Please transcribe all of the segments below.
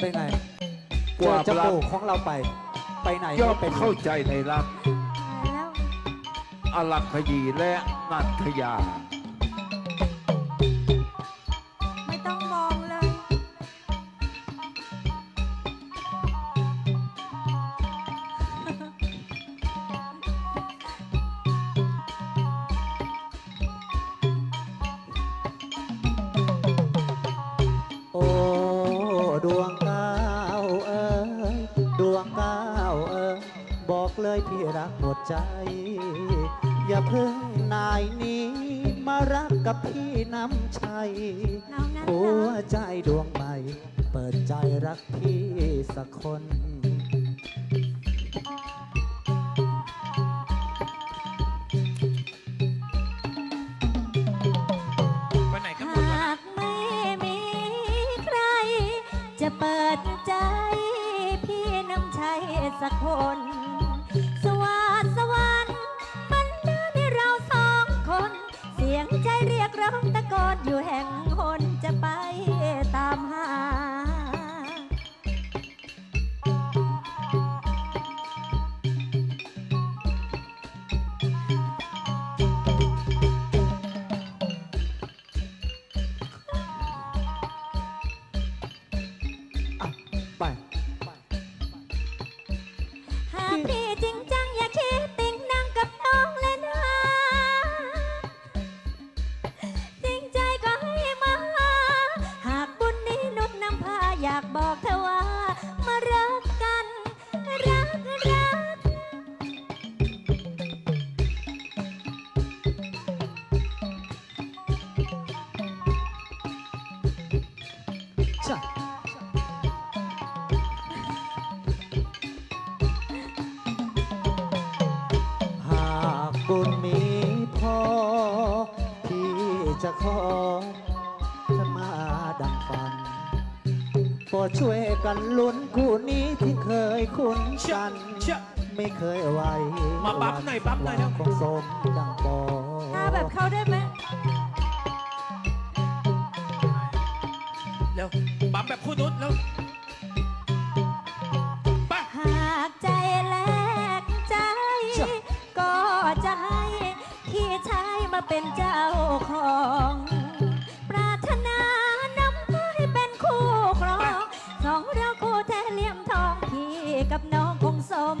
เป็นไงกว่าเจอจรักมูกของเราไป ไปไหนย่อมไม่เป็นเข้าใจในรัก แล้ว อลักขยีและนันทยา วงก้าวเอ้ยบอกเลยพี่รักหมดใจ อย่าเพิ่งนายนี้มารักกับพี่น้ำชัย เอางั้นหัเหรวอใจดวงใหม่ เปิดใจรักพี่สักคน ไปไหนกันหมดวะหากไม่มีใคร จะเปิดใจพี่น้ำชัย สักคน จะขอฉันมาดังฝันโปรดช่วยกันลุ้นคู่นี้ที่เคยคุ้นเชื่อกัน เชื่อ ไม่เคยไหวมาปั๊บหน่อยปั๊บหน่อยเร็ว ของสมดังปอหน้าแบบเขาได้ไหมเร็วปั๊มแบบคู่นุชเร็วไป หากใจแลกใจ ก็จะให้พี่ชายมา เป็นเจ้าของปรารถนานำให้เป็นคู่ครองสองเราคู่แท้เหลี่ยมทองพี่กับน้องคงสม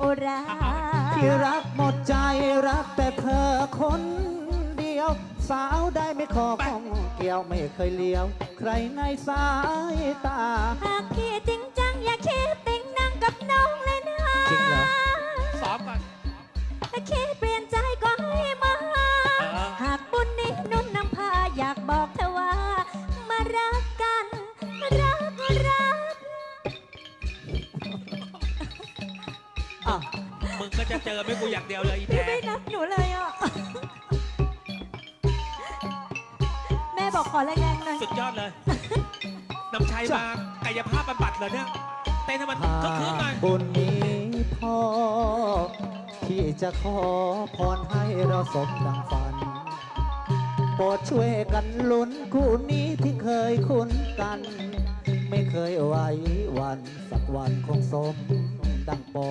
อุราที่รักหมดใจรักแต่เธอคนเดียว สาวได้ไม่ขอของเกี่ยวไม่เคยเลี้ยว ใครในสายตาหากพี่จริง อะมึงก็จะเจอไม่กูอย่างเดียวเลยอีแพพี่รไม่นับหนูเลยอะ แม่บอกขอแรงๆหน่อยสุดยอดเลยนำชัยมากายภาพบำบัดเหรอเนี่ยเต้นให้มันหาก็คืนหน่อยกบุญนี้พอที่จะขอพรให้เราสมดังฝัน โปรดช่วยกันลุ้นคู่นี้ที่เคยคุ้นกัน ไม่เคยไหวหวันสักวันคงสม ดังปอ